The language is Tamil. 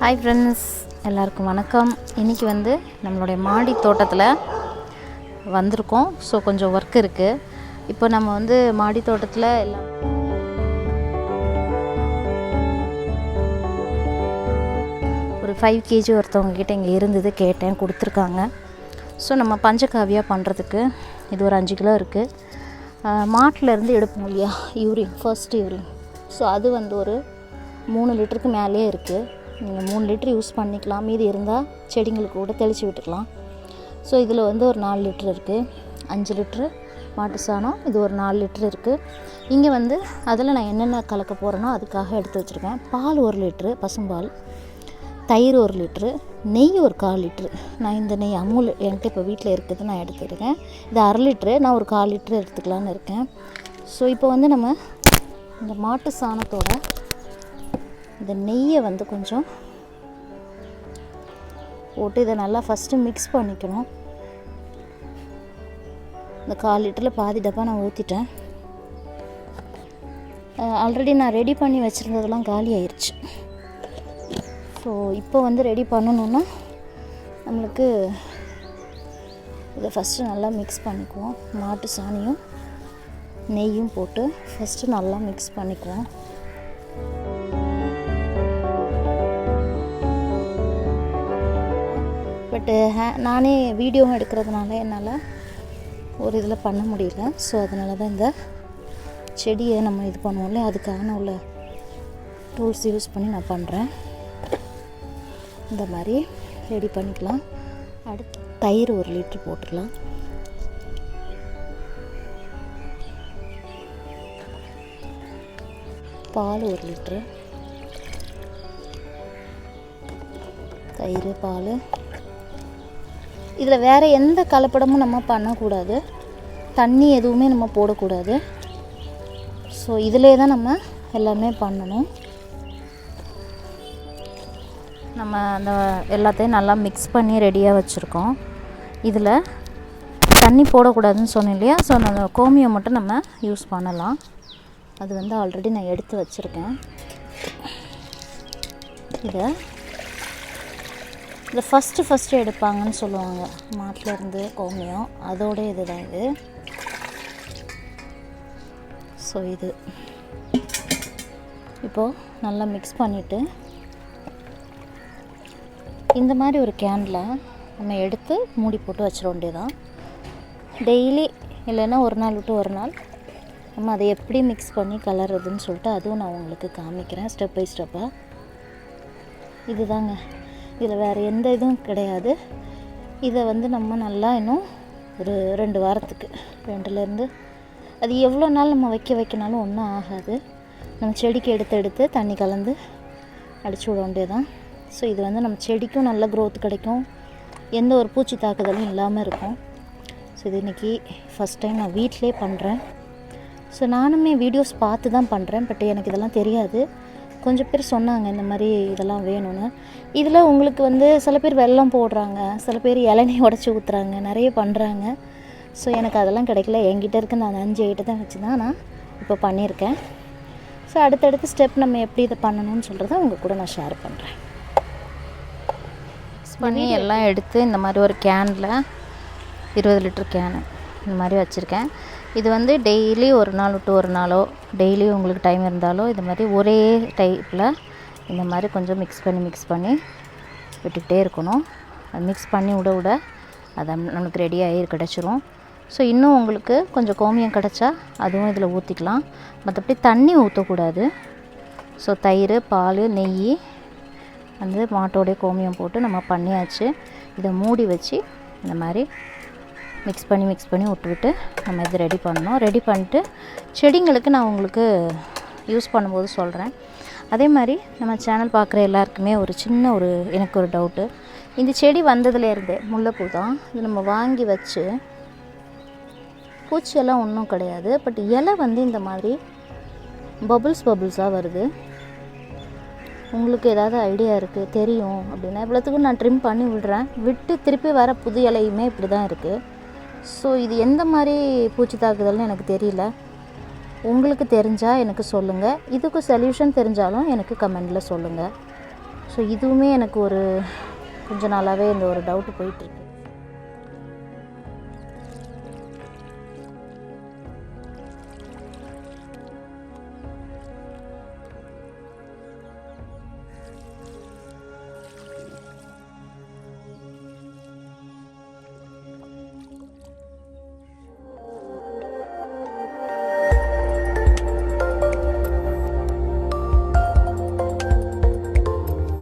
ஹாய் ஃப்ரெண்ட்ஸ் எல்லாருக்கும் வணக்கம். இன்றைக்கி வந்து நம்மளுடைய மாடி தோட்டத்தில் வந்திருக்கோம். ஸோ கொஞ்சம் ஒர்க் இருக்குது இப்போ நம்ம வந்து மாடி தோட்டத்தில் எல்லாம் ஒரு ஃபைவ் கேஜி ஒருத்தவங்கக்கிட்ட இங்கே இருந்தது கேட்டேன் கொடுத்துருக்காங்க. ஸோ நம்ம பஞ்சகாவியா பண்ணுறதுக்கு இது ஒரு அஞ்சு கிலோ இருக்குது மாட்டிலேருந்து எடுப்போம் இல்லையா? Urine first urine. ஸோ அது வந்து ஒரு மூணு லிட்டருக்கு மேலேயே இருக்குது நீங்கள் மூணு லிட்டர் யூஸ் பண்ணிக்கலாம். மீதி இருந்தால் செடிங்களுக்கு கூட தெளித்து விட்டுக்கலாம். ஸோ இதில் வந்து ஒரு நாலு லிட்டர் இருக்குது அஞ்சு லிட்ரு மாட்டு சாணம் இது ஒரு நாலு லிட்ரு இருக்குது இங்கே வந்து அதில் நான் என்னென்ன கலக்க போகிறேனோ அதுக்காக எடுத்து வச்சுருக்கேன். பால் ஒரு லிட்ரு பசும்பால். தயிர் ஒரு லிட்ரு நெய் ஒரு கால் லிட்ரு நான் இந்த நெய் அமுல் என்கிட்ட இப்போ வீட்டில் இருக்குது நான் எடுத்துருக்கேன். இது அரை லிட்ரு நான் ஒரு கால் லிட்ரு எடுத்துக்கலான்னு இருக்கேன். ஸோ இப்போ வந்து நம்ம இந்த மாட்டு சாணத்தோட இந்த நெய்யை வந்து கொஞ்சம் போட்டு இதை நல்லா ஃபஸ்ட்டு மிக்ஸ் பண்ணிக்கணும். இந்த கால் லிட்டரில் பாதி டப்பா நான் ஊற்றிட்டேன் ஆல்ரெடி நான் ரெடி பண்ணி வச்சுருந்ததெல்லாம் காலி ஆயிடுச்சு ஸோ இப்போ வந்து ரெடி பண்ணணுன்னா நம்மளுக்கு இதை ஃபஸ்ட்டு நல்லா மிக்ஸ் பண்ணிக்குவோம். மாட்டு சாணியும் நெய்யும் போட்டு ஃபஸ்ட்டு நல்லா மிக்ஸ் பண்ணிக்குவோம். பட்டு ஹே நானே வீடியோ எடுக்கிறதுனால என்னால் ஒரு இதில் பண்ண முடியல. ஸோ அதனால தான் இந்த செடியை நம்ம இது பண்ணுவோம்ல அதுக்கான உள்ள டூல்ஸ் யூஸ் பண்ணி நான் பண்ணுறேன் இந்த மாதிரி ரெடி பண்ணிக்கலாம். அடுத்து தயிர் ஒரு லிட்ரு போட்டுக்கலாம் பால் ஒரு லிட்ரு தயிர் பால். இதில் வேறு எந்த கலப்படமும் நம்ம பண்ணக்கூடாது. தண்ணி எதுவுமே நம்ம போடக்கூடாது. ஸோ இதிலே தான் நம்ம எல்லாமே பண்ணணும். நம்ம அந்த எல்லாத்தையும் நல்லா மிக்ஸ் பண்ணி ரெடியாக வச்சுருக்கோம். இதில் தண்ணி போடக்கூடாதுன்னு சொன்னேன் இல்லையா? ஸோ அந்த கோமியம் மட்டும் நம்ம யூஸ் பண்ணலாம். அது வந்து ஆல்ரெடி நான் எடுத்து வச்சுருக்கேன். இதை மாட்டில் ஃபஸ்ட்டு ஃபஸ்ட்டு எடுப்பாங்கன்னு சொல்லுவாங்க. மாட்டிலேருந்து கோமியம். அதோட இது தான் இது. ஸோ இது. இப்போது நல்லா மிக்ஸ் பண்ணிவிட்டு இந்த மாதிரி ஒரு கேனில் நம்ம எடுத்து மூடி போட்டு வச்சிட வேண்டியதான் டெய்லி இல்லைன்னா ஒரு நாள் விட்டு ஒரு நாள் நம்ம அதை எப்படி மிக்ஸ் பண்ணி கலர்றதுன்னு சொல்லிட்டு அதுவும் நான் உங்களுக்கு காமிக்கிறேன் ஸ்டெப் பை ஸ்டெப்பாக இதுதாங்க. இதில் வேறு எந்த இதுவும் கிடையாது. இதை வந்து நம்ம நல்லா இன்னும் ஒரு ரெண்டு வாரத்துக்கு ரெண்டுலேருந்து அது எவ்வளோ நாள் நம்ம வைக்க வைக்கினாலும் ஒன்றும் ஆகாது. நம்ம செடிக்கு எடுத்து எடுத்து தண்ணி கலந்து அடிச்சு விட வேண்டியதான் ஸோ இது வந்து நம்ம செடிக்கும் நல்ல க்ரோத் கிடைக்கும். எந்த ஒரு பூச்சி தாக்குதலும் இல்லாமல் இருக்கும். ஸோ இது இன்றைக்கி ஃபஸ்ட் டைம் நான் வீட்டிலே பண்ணுறேன் ஸோ நானுமே வீடியோஸ் பார்த்து தான் பண்ணுறேன் பட் எனக்கு இதெல்லாம் தெரியாது. கொஞ்சம் பேர் சொன்னாங்க இந்த மாதிரி இதெல்லாம் வேணும்னு. இதில் உங்களுக்கு வந்து சில பேர் வெல்லம் போடுறாங்க சில பேர் இளநீ உடச்சி ஊற்றுறாங்க நிறைய பண்ணுறாங்க ஸோ எனக்கு அதெல்லாம் கிடைக்கல. என்கிட்ட இருக்க நான் அஞ்சு ஐட்டத்தை தான் வச்சு தான் நான் இப்போ பண்ணியிருக்கேன். ஸோ அடுத்தடுத்த ஸ்டெப் நம்ம எப்படி இதை பண்ணணும்னு சொல்கிறத உங்கள் கூட நான் ஷேர் பண்ணுறேன் பண்ணி எல்லாம் எடுத்து இந்த மாதிரி ஒரு கேனில் இருபது லிட்டர் கேனு இந்த மாதிரி வச்சுருக்கேன். இது வந்து டெய்லி ஒரு நாள் விட்டு ஒரு நாளோ டெய்லி உங்களுக்கு டைம் இருந்தாலோ இது மாதிரி ஒரே டைப்பில் இந்த மாதிரி கொஞ்சம் மிக்ஸ் பண்ணி மிக்ஸ் பண்ணி விட்டுக்கிட்டே இருக்கணும். அது மிக்ஸ் பண்ணி விட விட அது நம்மளுக்கு ரெடியாகி கிடச்சிரும். ஸோ இன்னும் உங்களுக்கு கொஞ்சம் கோமியம் கிடச்சா அதுவும் இதில் ஊற்றிக்கலாம் மற்றபடி தண்ணி ஊற்றக்கூடாது ஸோ தயிர் பால் நெய் வந்து மாட்டோடைய கோமியம் போட்டு நம்ம பண்ணியாச்சு. இதை மூடி வச்சு இந்த மாதிரி மிக்ஸ் பண்ணி மிக்ஸ் பண்ணி விட்டுவிட்டு நம்ம இது ரெடி பண்ணணும். ரெடி பண்ணிட்டு செடிங்களுக்கு நான் உங்களுக்கு யூஸ் பண்ணும்போது சொல்கிறேன் அதே மாதிரி நம்ம சேனல் பார்க்குற எல்லாருக்குமே ஒரு சின்ன ஒரு எனக்கு ஒரு டவுட்டு இந்த செடி வந்ததுலேருந்தே முல்லைப்பூ தான் இது நம்ம வாங்கி வச்சு பூச்சியெல்லாம் ஒன்றும் கிடையாது. பட் இலை வந்து இந்த மாதிரி பபுள்ஸ் பபுள்ஸாக வருது. உங்களுக்கு ஏதாவது ஐடியா இருக்குது தெரியும் அப்படின்னா இவ்வளோத்துக்கும் நான் ட்ரிம் பண்ணி விடுறேன். விட்டு திருப்பி வர புது இலையுமே இப்படி தான் இருக்குது ஸோ இது எந்த மாதிரி பூச்சி தாக்குதல்னு எனக்கு தெரியல. உங்களுக்கு தெரிஞ்சால் எனக்கு சொல்லுங்கள் இதுக்கு சொல்யூஷன் தெரிஞ்சாலும் எனக்கு கமெண்டில் சொல்லுங்கள் ஸோ இதுவுமே எனக்கு ஒரு கொஞ்ச நாளாகவே இந்த ஒரு டவுட் போயிட்டுருக்கு